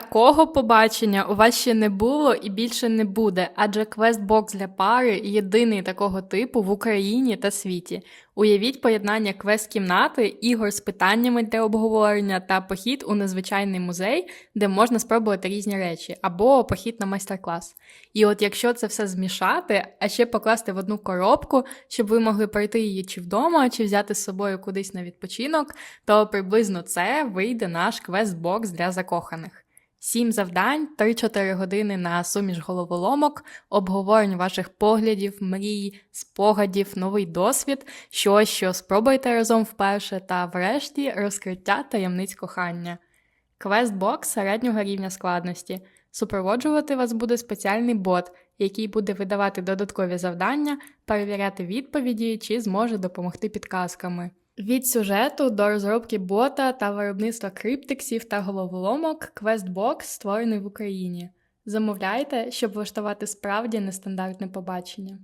Такого побачення у вас ще не було і більше не буде, адже квестбокс для пари єдиний такого типу в Україні та світі. Уявіть поєднання квест-кімнати, ігор з питаннями для обговорення та похід у незвичайний музей, де можна спробувати різні речі, або похід на майстер-клас. І от якщо це все змішати, а ще покласти в одну коробку, щоб ви могли пройти її чи вдома, чи взяти з собою кудись на відпочинок, то приблизно це вийде наш квест-бокс для закоханих. Сім завдань, 3-4 години на суміш головоломок, обговорень ваших поглядів, мрій, спогадів, новий досвід, щось, що спробуйте разом вперше, та врешті розкриття таємниць кохання. Квест-бокс середнього рівня складності. Супроводжувати вас буде спеціальний бот, який буде видавати додаткові завдання, перевіряти відповіді чи зможе допомогти підказками. Від сюжету до розробки бота та виробництва криптиксів та головоломок QuestBox створений в Україні. Замовляйте, щоб влаштувати справді нестандартне побачення.